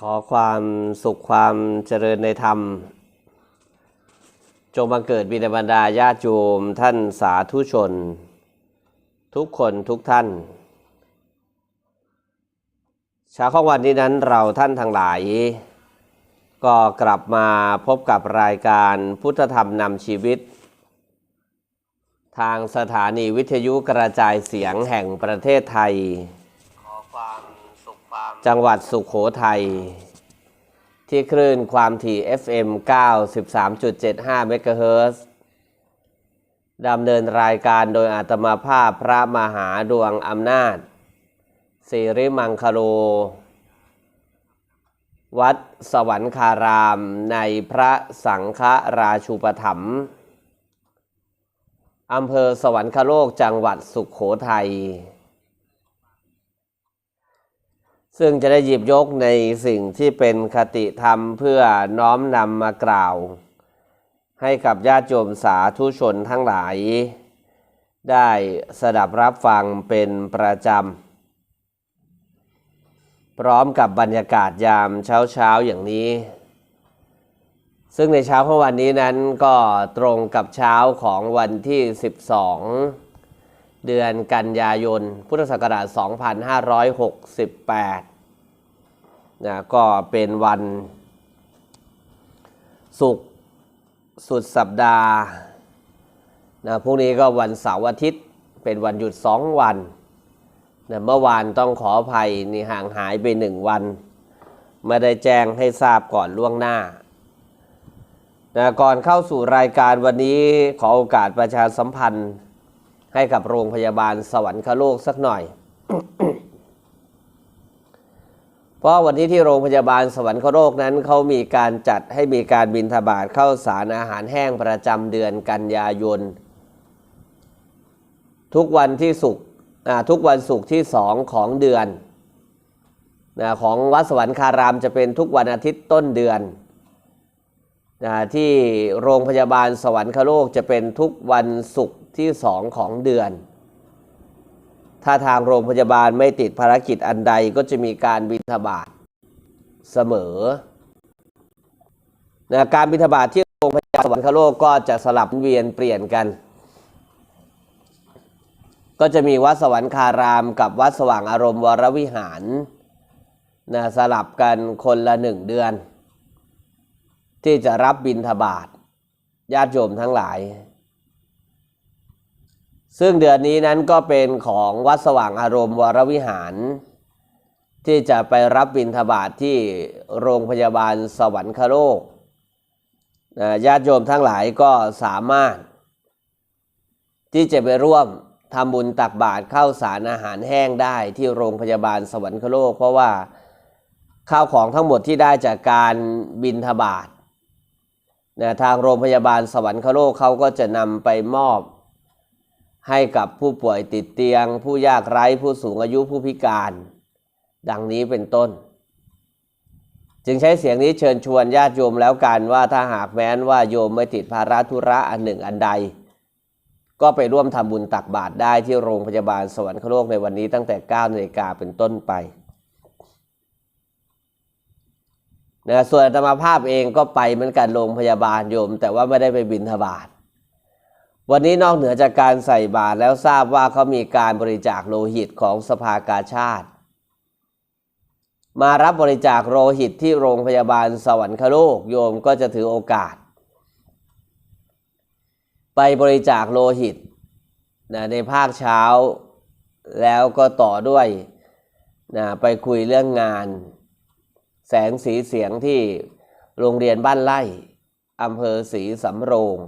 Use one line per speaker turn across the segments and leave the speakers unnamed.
ขอความสุขความเจริญในธรรม จงบังเกิดบิดาบรรดาญาติโยมท่านสาธุชน ทุกคนทุกท่านเช้าของวันนี้นั้นเราท่านทั้งหลาย ก็กลับมาพบกับรายการพุทธธรรมนำชีวิต ทางสถานีวิทยุกระจายเสียงแห่งประเทศไทย จังหวัดสุขโขทัย ที่คลื่นความถี่ FM 93.75 เมกะเฮิรตซ์ดำเนินรายการโดยอาตมาภาพพระมหาดวงอำนาจสิริมังคโล วัดสวรรคารามในพระสังฆราชูปถัมภ์อำเภอสวรรคโลกจังหวัดสุขโขทัย ซึ่งจะได้หยิบยกในสิ่งที่เป็นคติธรรมเพื่อน้อมนำมากล่าว ให้กับญาติโยมสาธุชนทั้งหลาย ได้สดับรับฟังเป็นประจำ พร้อมกับบรรยากาศยามเช้าๆอย่างนี้ ซึ่งในเช้าของวันนี้นั้นก็ตรงกับเช้าของวันที่ 12 เดือนกันยายน พุทธศักราช 2568นะก็เป็นวันศุกร์สุดสัปดาห์นะพรุ่งนี้ก็วันเสาร์อาทิตย์เป็นวันหยุด 2 วันนะเมื่อวานต้องขออภัยนี่ห่างหายไปหนึ่งวัน ไม่ได้แจ้งให้ทราบก่อนล่วงหน้านะก่อนเข้าสู่รายการวันนี้ขอโอกาสประชาสัมพันธ์ ให้กับโรงพยาบาลสวรรคโลกสักหน่อย เพราะวันนี้ที่โรงพยาบาลสวรรคโลกนั้นเขามีการจัดให้มีการบินทบาทเข้าสารอาหารแห้งประจำเดือนกันยายน ทุกวันที่สุกทุกวันศุกร์ที่สองของเดือนนะของวัดสวรรคารามจะเป็นทุกวันอาทิตย์ต้นเดือน นะที่โรงพยาบาลสวรรคโลกจะเป็นทุกวันศุกร์ที่สองของเดือน ถ้าทางโรงพยาบาลไม่ติดภารกิจอันใดก็จะมีการบิณฑบาตเสมอนะการบิณฑบาตที่โรงพยาบาลสวรรคโลกก็จะสลับเวียนเปลี่ยนกัน ก็จะมีวัดสวรรคารามกับวัดสว่างอารมณ์วรวิหารนะสลับกันคนละหนึ่งเดือน ที่จะรับบิณฑบาตญาติโยมทั้งหลาย ซึ่งเดือนนี้นั้นก็เป็นของวัดสว่างอารมณ์วรวิหาร ที่จะไปรับบิณฑบาตทที่โรงพยาบาลสวรรคโลกญาติโยมทั้งหลายก็สามารถ ที่จะไปร่วมทำบุญตักบาตรข้าวสารอาหารแห้งได้ที่โรงพยาบาลสวรรคโลก เพราะว่าข้าวของทั้งหมดที่ได้จากการบินทบาท นะทางโรงพยาบาลสวรรคโลกเขาก็จะนำไปมอบให้กับผู้ป่วยติดเตียง ผู้ยากไร้ผู้สูงอายุผู้พิการ ดังนี้เป็นต้น จึงใช้เสียงนี้เชิญชวนญาติโยมแล้วกันว่าถ้าหากแม้นว่าโยมไม่ติดภาระธุระอันหนึ่งอันใด ก็ไปร่วมทำบุญตักบาตรได้ที่โรงพยาบาลสวรรคโลกในวันนี้ตั้งแต่9นาฬิกาเป็นต้นไป นะส่วนธรรมภาพเองก็ไปเหมือนกันโรงพยาบาลโยม แต่ว่าไม่ได้ไปบินทบาทวันนี้นอกเหนือจากการใส่บาตรแล้วทราบว่าเขามีการบริจาคโลหิตของสภากาชาติ มารับบริจาคโลหิตที่โรงพยาบาลสวรรคโลกโยมก็จะถือโอกาส ไปบริจาคโลหิตนะในภาคเช้าแล้วก็ต่อด้วยนะไปคุยเรื่องงาน แสงสีเสียงที่โรงเรียนบ้านไร่อำเภอศรีสำโรง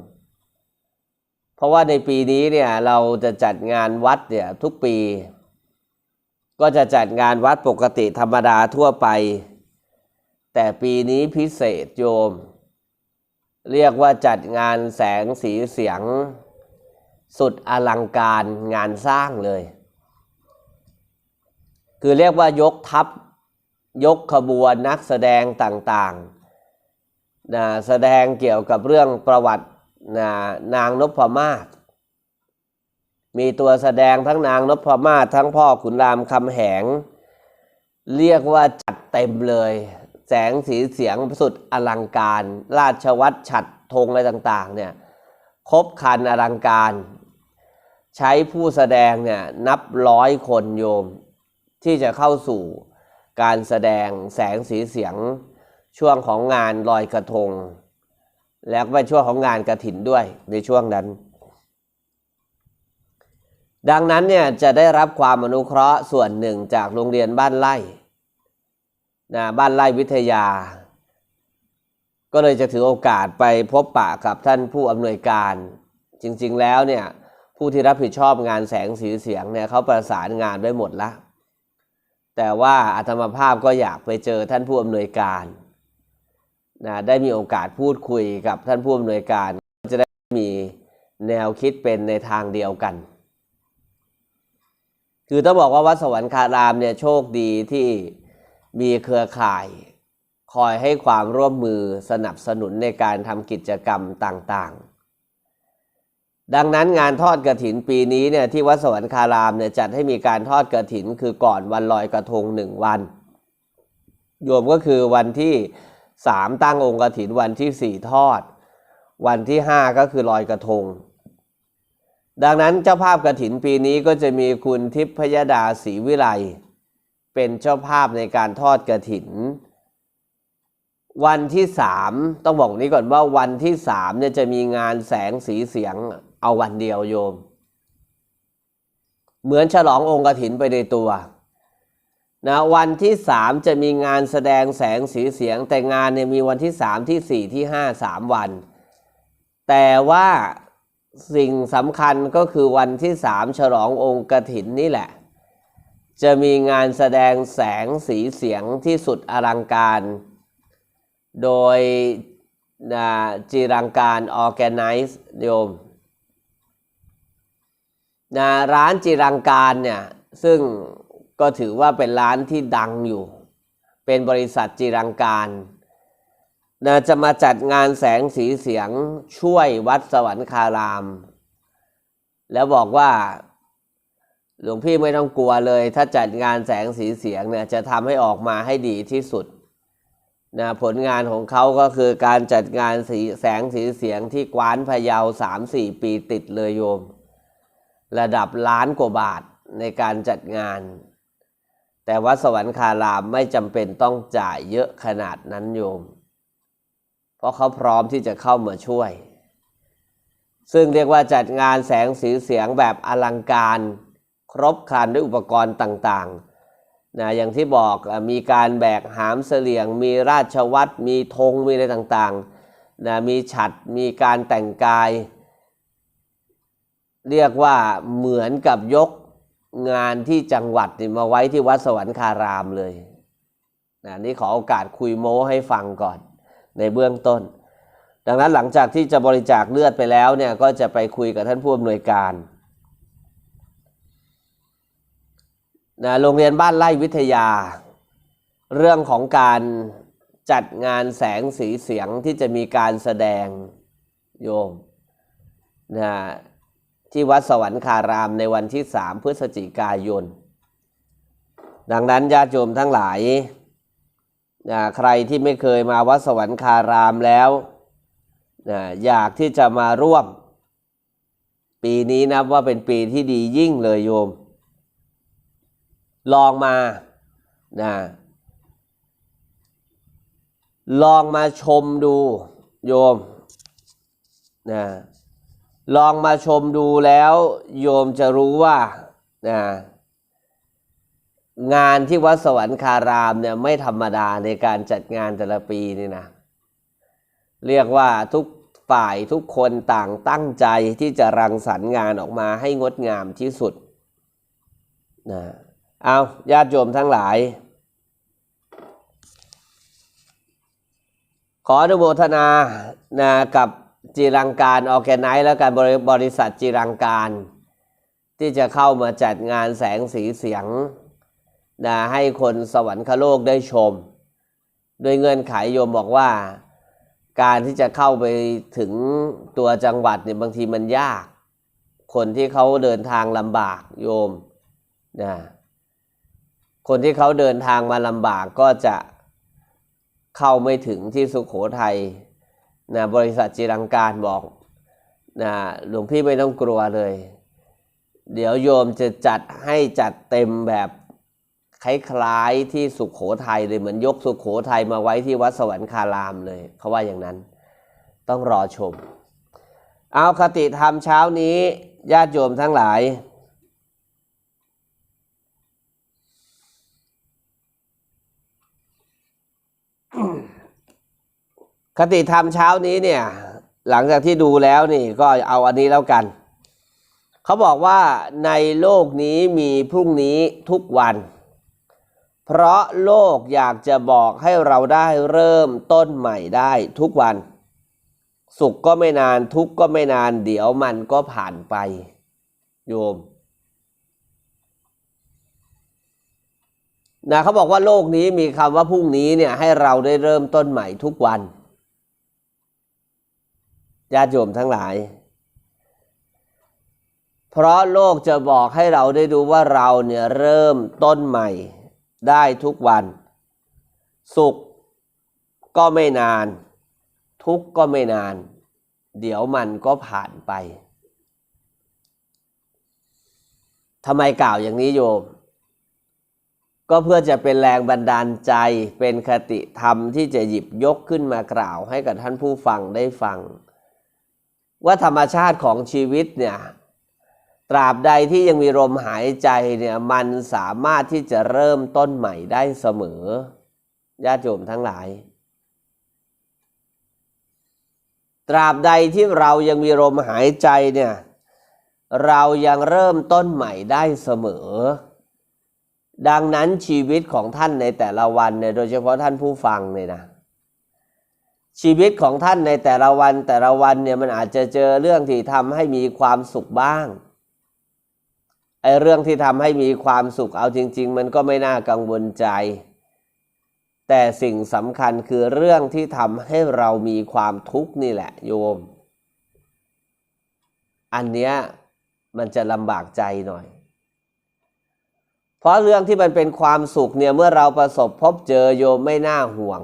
เพราะว่าในปีนี้เนี่ยเราจะจัดงานวัดเนี่ยทุกปี ก็จะจัดงานวัดปกติธรรมดาทั่วไป แต่ปีนี้พิเศษโยม เรียกว่าจัดงานแสงสีเสียง สุดอลังการงานสร้างเลย คือเรียกว่ายกทัพ ยกขบวนนักแสดงต่างๆนะแสดงเกี่ยวกับเรื่องประวัตินะนางนพมาศมีตัวแสดงทั้งนางนพมาศทั้งพ่อขุนรามคำแหง เรียกว่าจัดเต็มเลย แสงสีเสียงสุดอลังการ ราชวัตรฉัดธงอะไรต่างๆเนี่ยครบครันอลังการ ใช้ผู้แสดงเนี่ยนับร้อยคนโยม ที่จะเข้าสู่ การแสดงแสงสีเสียงช่วงของงานลอยกระทง แล้วก็เป็นช่วงของงานกระถินด้วยในช่วงนั้น ดังนั้นเนี่ยจะได้รับความอนุเคราะห์ส่วนหนึ่งจากโรงเรียนบ้านไร่นะบ้านไร่วิทยา ก็เลยจะถือโอกาสไปพบปะกับท่านผู้อำนวยการ จริงๆแล้วเนี่ยผู้ที่รับผิดชอบงานแสงสีเสียงเนี่ยเขาประสานงานไว้หมดแล้ว แต่ว่าอาตมาภาพก็อยากไปเจอท่านผู้อำนวยการนะได้มีโอกาสพูดคุยกับท่านผู้อำนวยการจะได้มีแนวคิดเป็นในทางเดียวกัน คือต้องบอกว่าวัดสวรรคารามเนี่ยโชคดีที่มีเครือข่าย คอยให้ความร่วมมือสนับสนุนในการทำกิจกรรมต่างๆ ดังนั้นงานทอดกระถินปีนี้เนี่ยที่วัดสวรรคารามเนี่ยจัดให้มีการทอดกระถินคือก่อนวันลอยกระทงหนึ่งวันรวมก็คือวันที่สามตั้งองค์กระถินวันที่สี่ทอด วันที่ห้าก็คือลอยกระทง ดังนั้นเจ้าภาพกระถินปีนี้ก็จะมีคุณทิพยดาศรีวิไลเป็นเจ้าภาพในการทอดกระถิน วันที่สามต้องบอกนี้ก่อนว่าวันที่สามเนี่ยจะมีงานแสงสีเสียง เอาวันเดียวโยม เหมือนฉลององค์กฐินไปในตัวนะวันที่สามจะมีงานแสดงแสงสีเสียง แต่งานเนี่ยมีวันที่สามที่สี่ที่ห้าสามวัน แต่ว่าสิ่งสำคัญก็คือวันที่สามฉลององค์กฐินนี่แหละ จะมีงานแสดงแสงสีเสียงที่สุดอลังการ โดยจีรังการออแกไนซ์โยม นะร้านจีรังการเนี่ยซึ่งก็ถือว่าเป็นร้านที่ดังอยู่ เป็นบริษัทจีรังการนะจะมาจัดงานแสงสีเสียงช่วยวัดสวรรคาราม แล้วบอกว่าหลวงพี่ไม่ต้องกลัวเลย ถ้าจัดงานแสงสีเสียงเนี่ยจะทำให้ออกมาให้ดีที่สุดนะผลงานของเขาก็คือการจัดงานสีแสงสีเสียงที่กวานพะเยาสามสี่ปีติดเลยโยม ระดับล้านกว่าบาทในการจัดงาน แต่วัดสวรรคารามไม่จำเป็นต้องจ่ายเยอะขนาดนั้นโยม เพราะเขาพร้อมที่จะเข้ามาช่วย ซึ่งเรียกว่าจัดงานแสงสีเสียงแบบอลังการครบครันด้วยอุปกรณ์ต่างๆนะอย่างที่บอกมีการแบกหามเสลียง มีราชวัตรมีธงมีอะไรต่างๆนะมีฉัดมีการแต่งกาย เรียกว่าเหมือนกับยกงานที่จังหวัดมาไว้ที่วัดสวรรคารามเลยนะนี่ขอโอกาสคุยโม้ให้ฟังก่อนในเบื้องต้น ดังนั้นหลังจากที่จะบริจาคเลือดไปแล้วเนี่ยก็จะไปคุยกับท่านผู้อำนวยการนะโรงเรียนบ้านไร่วิทยา เรื่องของการจัดงานแสงสีเสียงที่จะมีการแสดงโยมนะ ที่วัดสวรรคารามในวันที่สามพฤศจิกายน ดังนั้นญาติโยมทั้งหลาย ใครที่ไม่เคยมาวัดสวรรคารามแล้ว อยากที่จะมาร่วม ปีนี้นับว่าเป็นปีที่ดียิ่งเลยโยม ลองมานะลองมาชมดูโยมนะ ลองมาชมดูแล้วโยมจะรู้ว่านะงานที่วัดสวรรคารามเนี่ยไม่ธรรมดาในการจัดงานแต่ละปีนี่นะ เรียกว่าทุกฝ่ายทุกคนต่างตั้งใจที่จะรังสรรค์งานออกมาให้งดงามที่สุดนะเอาญาติโยมทั้งหลาย ขออนุโมทนานะกับ จีรังการออแกไนซ์และการบริษัทจีรังการ ที่จะเข้ามาจัดงานแสงสีเสียงนะให้คนสวรรคโลกได้ชม โดยเงื่อนไขโยมบอกว่า การที่จะเข้าไปถึงตัวจังหวัดเนี่ยบางทีมันยาก คนที่เขาเดินทางลำบากโยมนะคนที่เขาเดินทางมาลำบากก็จะเข้าไม่ถึงที่สุขโขทัย นะบริษัทจิรังการบอกนะหลวงพี่ไม่ต้องกลัวเลย เดี๋ยวโยมจะจัดให้จัดเต็มแบบคล้ายๆที่สุขโขทัยเลยเหมือนยกสุขโขทัยมาไว้ที่วัดสวรรคารามเลยเขาว่าอย่างนั้น ต้องรอชม เอาคติธรรมเช้านี้ญาติโยมทั้งหลาย คติธรรมเช้านี้เนี่ย หลังจากที่ดูแล้วนี่ก็เอาอันนี้แล้วกัน เขาบอกว่าในโลกนี้มีพรุ่งนี้ทุกวัน เพราะโลกอยากจะบอกให้เราได้เริ่มต้นใหม่ได้ทุกวัน สุขก็ไม่นานทุกก็ไม่นาน เดี๋ยวมันก็ผ่านไป โยมนะเขาบอกว่าโลกนี้มีคำว่าพรุ่งนี้เนี่ยให้เราได้เริ่มต้นใหม่ทุกวัน ญาติโยมทั้งหลาย เพราะโลกจะบอกให้เราได้ดูว่าเราเนี่ยเริ่มต้นใหม่ได้ทุกวัน สุขก็ไม่นาน ทุกข์ก็ไม่นาน เดี๋ยวมันก็ผ่านไปทำไมกล่าวอย่างนี้โยม ก็เพื่อจะเป็นแรงบันดาลใจเป็นคติธรรมที่จะหยิบยกขึ้นมากล่าวให้กับท่านผู้ฟังได้ฟัง ว่าธรรมชาติของชีวิตเนี่ยตราบใดที่ยังมีลมหายใจเนี่ยมันสามารถที่จะเริ่มต้นใหม่ได้เสมอญาติโยมทั้งหลาย ตราบใดที่เรายังมีลมหายใจเนี่ยเรายังเริ่มต้นใหม่ได้เสมอ ดังนั้นชีวิตของท่านในแต่ละวันเนี่ยโดยเฉพาะท่านผู้ฟังเนี่ยนะ ชีวิตของท่านในแต่ละวันแต่ละวันเนี่ยมันอาจจะเจอเรื่องที่ทำให้มีความสุขบ้างไอ้เรื่องที่ทำให้มีความสุขเอาจริง ๆ มันก็ไม่น่ากังวลใจ แต่สิ่งสำคัญคือเรื่องที่ทำให้เรามีความทุกข์นี่แหละโยม อันเนี้ยมันจะลำบากใจหน่อย เพราะเรื่องที่มันเป็นความสุขเนี่ยเมื่อเราประสบพบเจอโยมไม่น่าห่วง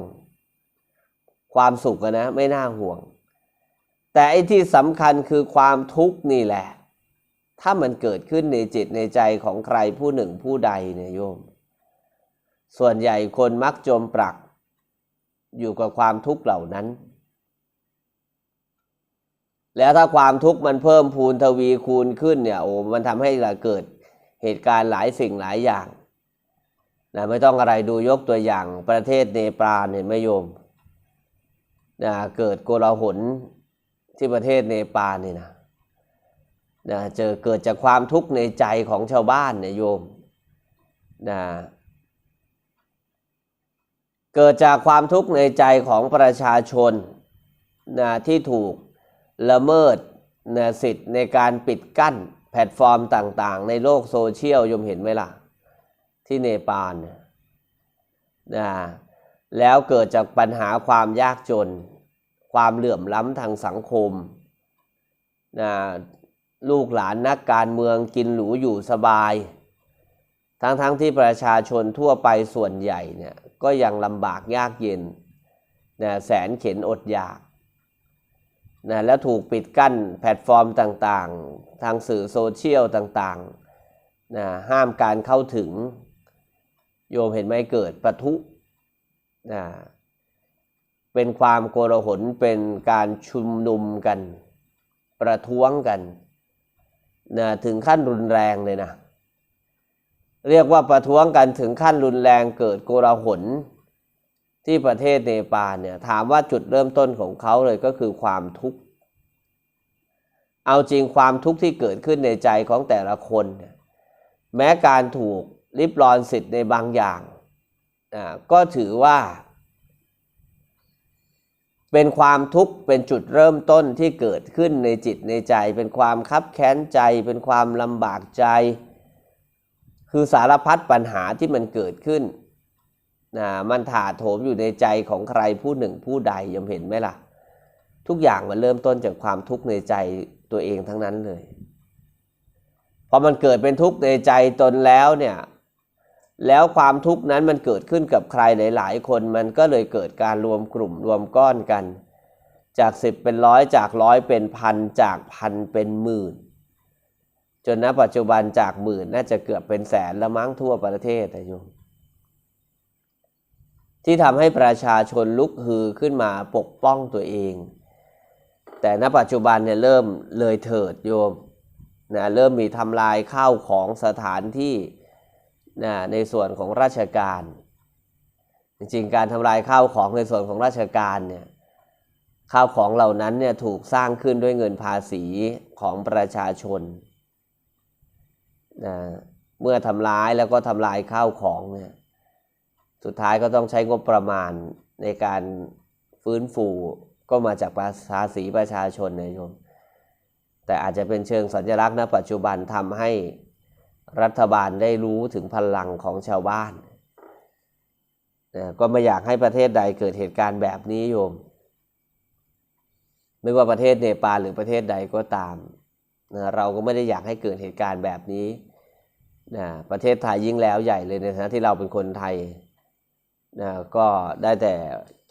ความสุขนะไม่น่าห่วง แต่ไอ้ที่สำคัญคือความทุกข์นี่แหละ ถ้ามันเกิดขึ้นในจิตในใจของใครผู้หนึ่งผู้ใดเนี่ยโยม ส่วนใหญ่คนมักจมปลัก อยู่กับความทุกข์เหล่านั้น แล้วถ้าความทุกข์มันเพิ่มพูนทวีคูณขึ้นเนี่ยโอ้มันทำให้เราเกิดเหตุการณ์หลายสิ่งหลายอย่างนะไม่ต้องอะไรดูยกตัวอย่างประเทศเนปาลเห็นไหมโยม นะเกิดโกลาหลที่ประเทศเนปาลนี่นะนะเจอเกิดจากความทุกข์ในใจของชาวบ้านเนี่ยโยมนะเกิดจากความทุกข์ในใจของประชาชนนะที่ถูกละเมิดนสิทธิ์ในการปิดกั้นแพลตฟอร์มต่างๆ ในโลกโซเชียลยมเห็นไหมล่ะ ที่เนปาลนะแล้วเกิดจากปัญหาความยากจน ความเหลื่อมล้ำทางสังคมนะลูกหลานนักการเมืองกินหรูอยู่สบาย ทั้งๆทที่ประชาชนทั่วไปส่วนใหญ่เนี่ยก็ยังลำบากยากเย็นนะแสนเข็นอดอยากนะแล้วถูกปิดกั้นแพลตฟอร์มต่างๆ ทางสื่อโซเชียลต่างๆนะห้ามการเข้าถึง โยมเห็นไหมเกิดประทุนะ เป็นความโกลาหลเป็นการชุมนุมกัน ประท้วงกันนะถึงขั้นรุนแรงเลยนะ เรียกว่าประท้วงกันถึงขั้นรุนแรงเกิดโกลาหลที่ประเทศเนปาลเนี่ยถามว่าจุดเริ่มต้นของเขาเลยก็คือความทุกข์ เอาจริงความทุกข์ที่เกิดขึ้นในใจของแต่ละคน แม้การถูกริบรอนสิทธิ์ในบางอย่างก็ถือว่า เป็นความทุกข์เป็นจุดเริ่มต้นที่เกิดขึ้นในจิตในใจ เป็นความคับแค้นใจ เป็นความลำบากใจ คือสารพัดปัญหาที่มันเกิดขึ้นนะมันถาโถมอยู่ในใจของใครผู้หนึ่งผู้ใดยมเห็นไหมล่ะ ทุกอย่างมันเริ่มต้นจากความทุกข์ในใจตัวเองทั้งนั้นเลยพอมันเกิดเป็นทุกข์ในใจตนแล้วเนี่ย แล้วความทุกข์นั้นมันเกิดขึ้นกับใครหลาย ๆ คนมันก็เลยเกิดการรวมกลุ่มรวมก้อนกัน จากสิบเป็นร้อยจากร้อยเป็นพันจากพันเป็นหมื่น จนณปัจจุบันจากหมื่นน่าจะเกือบเป็นแสนละมั้งทั่วประเทศนะโยมที่ทำให้ประชาชนลุกฮือขึ้นมาปกป้องตัวเอง แต่ณปัจจุบันเนี่ยเริ่มเลยเถิดโยมนะเริ่มมีทำลายข้าวของสถานที่ นะในส่วนของราชการ จริงๆ การทำลายข้าวของในส่วนของราชการเนี่ยข้าวของเหล่านั้นเนี่ยถูกสร้างขึ้นด้วยเงินภาษีของประชาชนนะเมื่อทำร้ายแล้วก็ทำลายข้าวของเนี่ยสุดท้ายก็ต้องใช้งบประมาณในการฟื้นฟูก็มาจากภาษีประชาชนนะโยมแต่อาจจะเป็นเชิงสัญลักษณ์ณปัจจุบันทำให้ รัฐบาลได้รู้ถึงพลังของชาวบ้านนะก็ไม่อยากให้ประเทศใดเกิดเหตุการณ์แบบนี้โยม ไม่ว่าประเทศเนปาลหรือประเทศใดก็ตามนะเราก็ไม่ได้อยากให้เกิดเหตุการณ์แบบนี้นะประเทศไทยยิ่งแล้วใหญ่เลยในฐานะที่เราเป็นคนไทยนะก็ได้แต่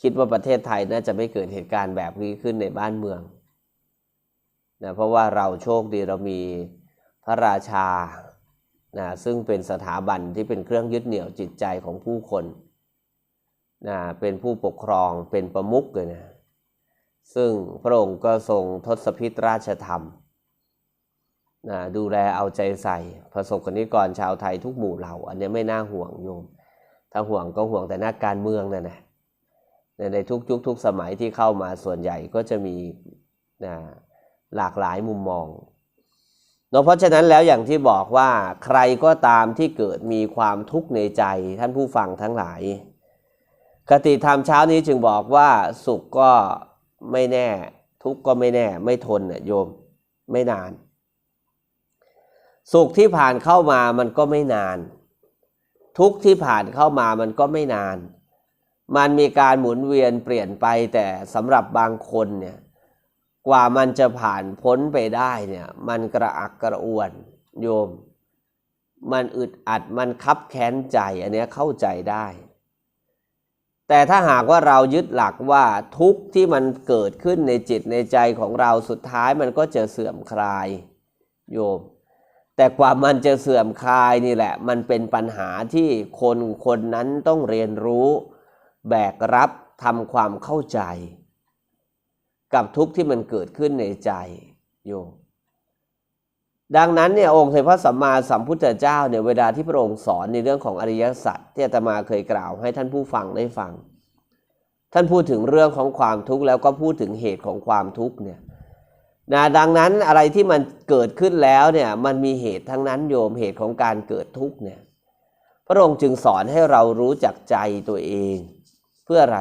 คิดว่าประเทศไทยน่าจะไม่เกิดเหตุการณ์แบบนี้ขึ้นในบ้านเมืองนะเพราะว่าเราโชคดีเรามีพระราชา นะซึ่งเป็นสถาบันที่เป็นเครื่องยึดเหนี่ยวจิตใจของผู้คนนะเป็นผู้ปกครองเป็นประมุขเลยนะซึ่งพระองค์ก็ทรงทศพิตราชธรรมนะดูแลเอาใจใส่ประสบกนิกรชาวไทยทุกหมู่เหล่า อันนี้ไม่น่าห่วงโยม ถ้าห่วงก็ห่วงแต่นักการเมืองนั่นแหละในทุกยุคทุกสมัยที่เข้ามาส่วนใหญ่ก็จะมีนะหลากหลายมุมมอง เนาะเพราะฉะนั้นแล้วอย่างที่บอกว่าใครก็ตามที่เกิดมีความทุกข์ในใจท่านผู้ฟังทั้งหลายคติธรรมเช้านี้จึงบอกว่าสุขก็ไม่แน่ ทุกข์ก็ไม่แน่ไม่ทนเนี่ยโยมไม่นาน สุขที่ผ่านเข้ามามันก็ไม่นาน ทุกข์ที่ผ่านเข้ามามันก็ไม่นาน มันมีการหมุนเวียนเปลี่ยนไปแต่สำหรับบางคนเนี่ย กว่ามันจะผ่านพ้นไปได้เนี่ย มันกระอักกระอ่วนโยม มันอึดอัดมันคับแค้นใจ อันนี้เข้าใจได้ แต่ถ้าหากว่าเรายึดหลักว่าทุกที่มันเกิดขึ้นในจิตในใจของเราสุดท้ายมันก็จะเสื่อมคลายโยม แต่กว่ามันจะเสื่อมคลายนี่แหละ มันเป็นปัญหาที่คนคนนั้นต้องเรียนรู้ แบกรับทำความเข้าใจ กับทุกข์ที่มันเกิดขึ้นในใจโยมดังนั้นเนี่ยองค์สมเด็จพระสัมมาสัมพุทธเจ้าเนี่ยเวลาที่พระองค์สอนในเรื่องของอริยสัจที่อาตมาเคยกล่าวให้ท่านผู้ฟังได้ฟัง ท่านพูดถึงเรื่องของความทุกข์แล้วก็พูดถึงเหตุของความทุกข์เนี่ยนะดังนั้นอะไรที่มันเกิดขึ้นแล้วเนี่ยมันมีเหตุทั้งนั้นโยมเหตุของการเกิดทุกข์เนี่ยพระองค์จึงสอนให้เรารู้จักใจตัวเอง เพื่ออะไร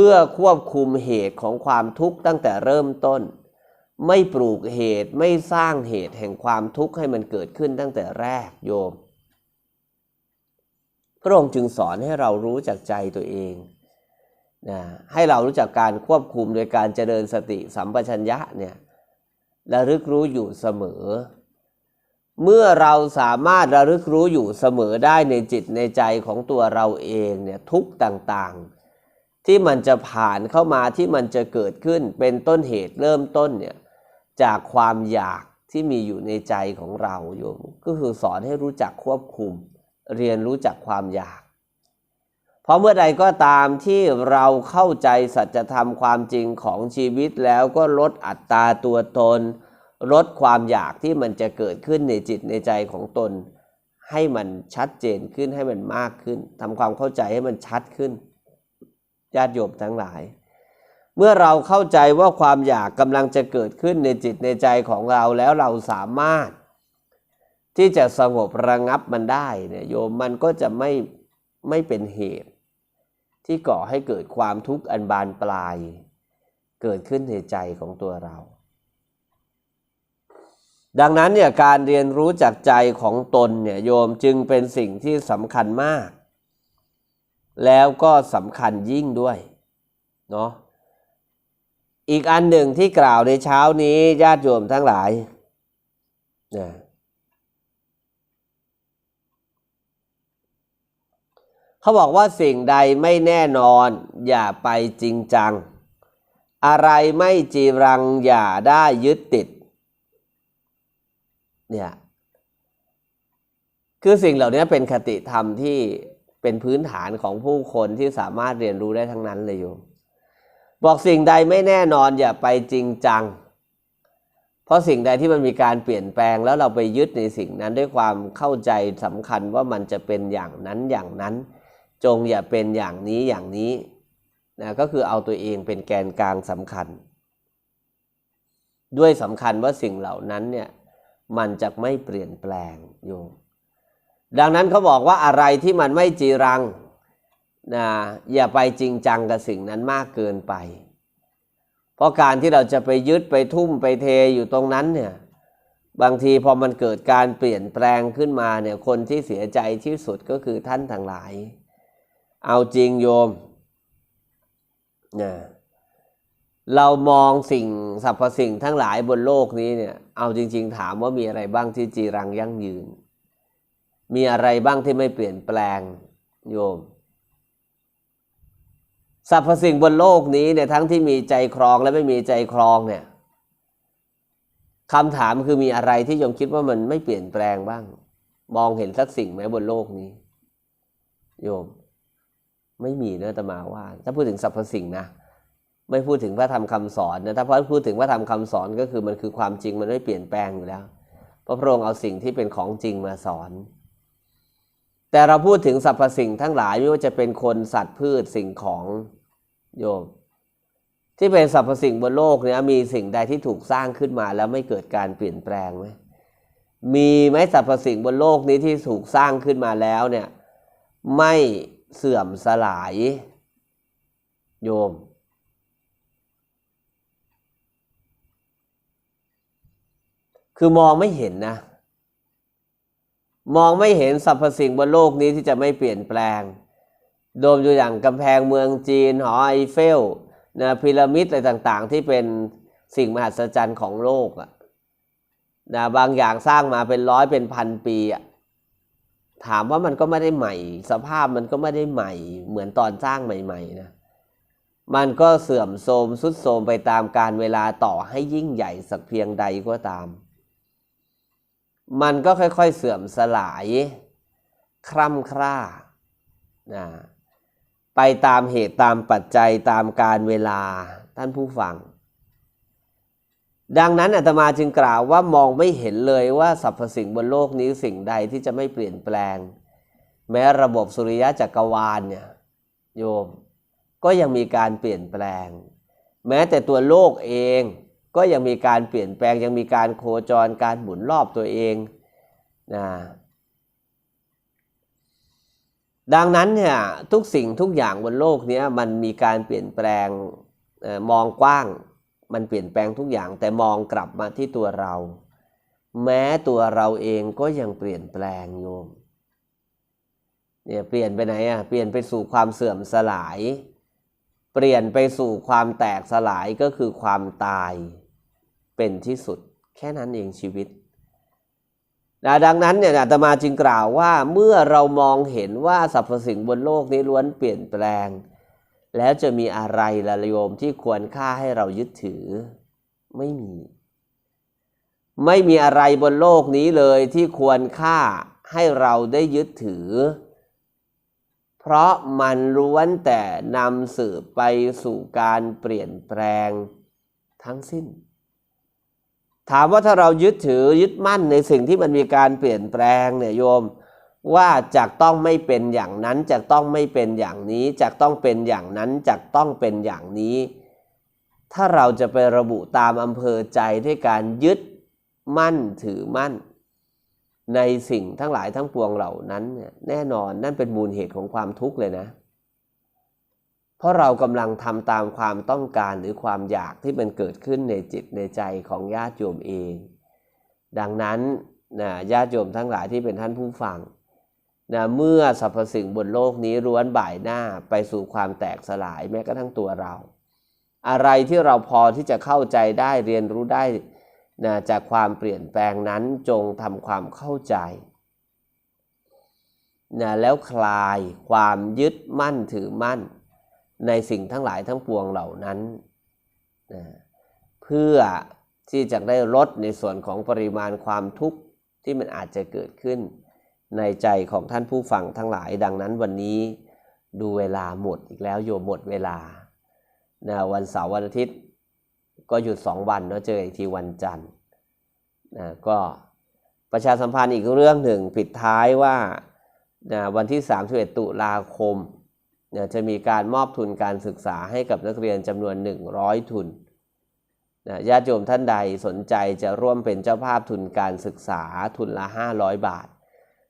พื่อควบคุมเหตุของความทุกข์ตั้งแต่เริ่มต้น ไม่ปลูกเหตุไม่สร้างเหตุแห่งความทุกข์ให้มันเกิดขึ้นตั้งแต่แรกโยม พระองค์จึงสอนให้เรารู้จักใจตัวเองนะให้เรารู้จักการควบคุมโดยการเจริญสติสัมปชัญญะเนี่ยระลึกรู้อยู่เสมอ เมื่อเราสามารถระลึกรู้อยู่เสมอได้ในจิตในใจของตัวเราเองเนี่ยทุกต่างๆ ที่มันจะผ่านเข้ามาที่มันจะเกิดขึ้นเป็นต้นเหตุเริ่มต้นเนี่ยจากความอยากที่มีอยู่ในใจของเราโยมก็คือสอนให้รู้จักควบคุม เรียนรู้จักความอยาก เพราะเมื่อใดก็ตามที่เราเข้าใจสัจธรรมความจริงของชีวิตแล้วก็ลดอัตราตัวตน ลดความอยากที่มันจะเกิดขึ้นในจิตในใจของตน ให้มันชัดเจนขึ้นให้มันมากขึ้นทำความเข้าใจให้มันชัดขึ้น ญาติโยมทั้งหลาย เมื่อเราเข้าใจว่าความอยากกำลังจะเกิดขึ้นในจิตในใจของเราแล้วเราสามารถ ที่จะสงบระงับมันได้เนี่ยโยมมันก็จะไม่ไม่เป็นเหตุ ที่ก่อให้เกิดความทุกข์อันบานปลาย เกิดขึ้นในใจของตัวเรา ดังนั้นเนี่ยการเรียนรู้จากใจของตนเนี่ยโยมจึงเป็นสิ่งที่สำคัญมาก แล้วก็สำคัญยิ่งด้วยเนาะอีกอันหนึ่งที่กล่าวในเช้านี้ญาติโยมทั้งหลายนะเขาบอกว่าสิ่งใดไม่แน่นอน อย่าไปจริงจัง อะไรไม่จีรังอย่าได้ยึดติดเนี่ยคือสิ่งเหล่านี้เป็นคติธรรมที่ เป็นพื้นฐานของผู้คนที่สามารถเรียนรู้ได้ทั้งนั้นเลยโยมบอกสิ่งใดไม่แน่นอนอย่าไปจริงจัง เพราะสิ่งใดที่มันมีการเปลี่ยนแปลงแล้วเราไปยึดในสิ่งนั้นด้วยความเข้าใจสำคัญว่ามันจะเป็นอย่างนั้นอย่างนั้น จงอย่าเป็นอย่างนี้อย่างนี้นะก็คือเอาตัวเองเป็นแกนกลางสำคัญ ด้วยสำคัญว่าสิ่งเหล่านั้นเนี่ยมันจะไม่เปลี่ยนแปลงโยม ดังนั้นเขาบอกว่าอะไรที่มันไม่จีรังนะอย่าไปจริงจังกับสิ่งนั้นมากเกินไป เพราะการที่เราจะไปยึดไปทุ่มไปเทอยู่ตรงนั้นเนี่ยบางทีพอมันเกิดการเปลี่ยนแปลงขึ้นมาเนี่ยคนที่เสียใจที่สุดก็คือท่านทั้งหลาย เอาจริงโยมนะเรามองสิ่งสรรพสิ่งทั้งหลายบนโลกนี้เนี่ย เอาจริง ๆ ถามว่ามีอะไรบ้างที่จีรังยั่งยืน มีอะไรบ้างที่ไม่เปลี่ยนแปลงโยมสรรพสิ่งบนโลกนี้เนี่ยทั้งที่มีใจครองและไม่มีใจครองเนี่ยคำถามคือมีอะไรที่โยมคิดว่ามันไม่เปลี่ยนแปลงบ้าง มองเห็นสักสิ่งไหมบนโลกนี้ โยม ไม่มีเนื้อตมาว่า ถ้าพูดถึงสรรพสิ่งนะไม่พูดถึงพระธรรมคำสอนนะถ้าพพูดถึงพระธรรมคำสอนก็คือมันคือความจริงมันไม่เปลี่ยนแปลงอยู่แล้ว พระพระองค์เอาสิ่งที่เป็นของจริงมาสอน แต่เราพูดถึงสรรพสิ่งทั้งหลายไม่ว่าจะเป็นคนสัตว์พืชสิ่งของโยม ที่เป็นสรรพสิ่งบนโลกเนี่ยมีสิ่งใดที่ถูกสร้างขึ้นมาแล้วไม่เกิดการเปลี่ยนแปลงไหมมีไหมสรรพสิ่งบนโลกนี้ที่ถูกสร้างขึ้นมาแล้วเนี่ยไม่เสื่อมสลาย โยม คือมองไม่เห็นนะ มองไม่เห็นสรรพสิ่งบนโลกนี้ที่จะไม่เปลี่ยนแปลง โดมอยู่อย่างกำแพงเมืองจีน หอไอเฟลนะพีระมิดอะไรต่างๆ ที่เป็นสิ่งมหัศจรรย์ของโลกอะนะบางอย่างสร้างมาเป็นร้อยเป็นพันปีอะถามว่ามันก็ไม่ได้ใหม่ สภาพมันก็ไม่ได้ใหม่ เหมือนตอนสร้างใหม่ ๆ นะ มันก็เสื่อมโทรมสุดโทรมไปตามการเวลาต่อให้ยิ่งใหญ่สักเพียงใดก็ตาม มันก็ค่อยๆเสื่อมสลาย คร่ำคร่านะไปตามเหตุตามปัจจัยตามการเวลาท่านผู้ฟัง ดังนั้นอาตมาจึงกล่าวว่ามองไม่เห็นเลยว่าสรรพสิ่งบนโลกนี้สิ่งใดที่จะไม่เปลี่ยนแปลง แม้ระบบสุริยะจักรวาลเนี่ยโยมก็ยังมีการเปลี่ยนแปลง แม้แต่ตัวโลกเอง ก็ยังมีการเปลี่ยนแปลงยังมีการโคจรการหมุนรอบตัวเองนะดังนั้นเนี่ยทุกสิ่งทุกอย่างบนโลกนี้มันมีการเปลี่ยนแปลงมองกว้าง มันเปลี่ยนแปลงทุกอย่างแต่มองกลับมาที่ตัวเรา แม้ตัวเราเองก็ยังเปลี่ยนแปลงโยมเนี่ยเปลี่ยนไปไหนอะเปลี่ยนไปสู่ความเสื่อมสลาย เปลี่ยนไปสู่ความแตกสลายก็คือความตาย เป็นที่สุดแค่นั้นเองชีวิตนะดังนั้นเนี่ยอาตมาจึงกล่าวว่าเมื่อเรามองเห็นว่าสรรพสิ่งบนโลกนี้ล้วนเปลี่ยนแปลง แล้วจะมีอะไรละโยมที่ควรค่าให้เรายึดถือ ไม่มี ไม่มีอะไรบนโลกนี้เลยที่ควรค่าให้เราได้ยึดถือ เพราะมันล้วนแต่นำสืบไปสู่การเปลี่ยนแปลงทั้งสิ้น ถามว่าถ้าเรายึดถือยึดมั่นในสิ่งที่มันมีการเปลี่ยนแปลงเนี่ยโยม ว่าจากต้องไม่เป็นอย่างนั้นจากต้องไม่เป็นอย่างนี้จากต้องเป็นอย่างนั้นจากต้องเป็นอย่างนี้ ถ้าเราจะไประบุตามอำเภอใจด้วยการยึดมั่นถือมั่น ในสิ่งทั้งหลายทั้งปวงเหล่านั้นเนี่ยแน่นอนนั่นเป็นมูลเหตุของความทุกข์เลยนะเราะเรากำลังทำตามความต้องการหรือความอยากที่มันเกิดขึ้นในจิตในใจของญาติโยมเอง ดังนั้นนะญาติโยมทั้งหลายที่เป็นท่านผู้ฟังนะเมื่อสรรพสิ่งบนโลกนี้ร้วนบ่ายหน้าไปสู่ความแตกสลายแม้กระทั่งตัวเรา อะไรที่เราพอที่จะเข้าใจได้เรียนรู้ได้นะจากความเปลี่ยนแปลงนั้นจงทำความเข้าใจนะแล้วคลายความยึดมั่นถือมั่น ในสิ่งทั้งหลายทั้งปวงเหล่านั้นนะเพื่อที่จะได้ลดในส่วนของปริมาณความทุกข์ที่มันอาจจะเกิดขึ้น ในใจของท่านผู้ฟังทั้งหลายดังนั้นวันนี้ดูเวลาหมดอีกแล้วโยมหมดเวลานะวันเสาร์วันอาทิตย์ ก็หยุดสองวันเนาะเจออีกทีวันจันทร์นะก็ประชาสัมพันธ์อีกเรื่องหนึ่งปิดท้ายว่านะวันที่ 31 ตุลาคม นะจะมีการมอบทุนการศึกษาให้กับนักเรียนจำนวน 100 ทุนนะญาติโยมท่านใดสนใจจะร่วมเป็นเจ้าภาพทุนการศึกษาทุนละ 500 บาท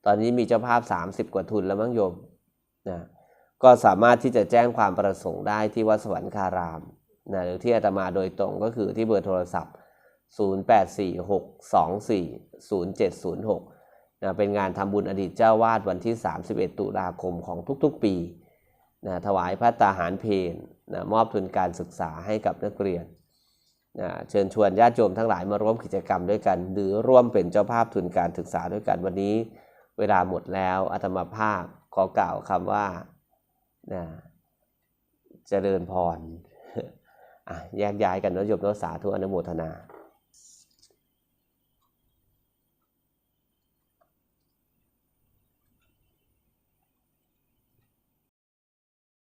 ตอนนี้มีเจ้าภาพ 30 กว่าทุนแล้วมั้งโยมนะก็สามารถที่จะแจ้งความประสงค์ได้ที่วัดสวรรคารามนะหรือที่อาตมาโดยตรงก็คือที่เบอร์โทรศัพท์ 0846240706นะเป็นงานทำบุญอดีตเจ้าวาดวันที่ 31 ตุลาคมของทุกๆ ปี นะถวายพระตาหารเพนนะมอบทุนการศึกษาให้กับนักเรียนนะเชิญชวนญาติโยมทั้งหลายมาร่วมกิจกรรมด้วยกัน หรือร่วมเป็นเจ้าภาพทุนการศึกษาด้วยกันวันนี้ เวลาหมดแล้วอาตมาภาพขอกล่าวคำว่านะเจริญพรแยกย้ายกันนะโยมเนอะสาธุอนุโมทนา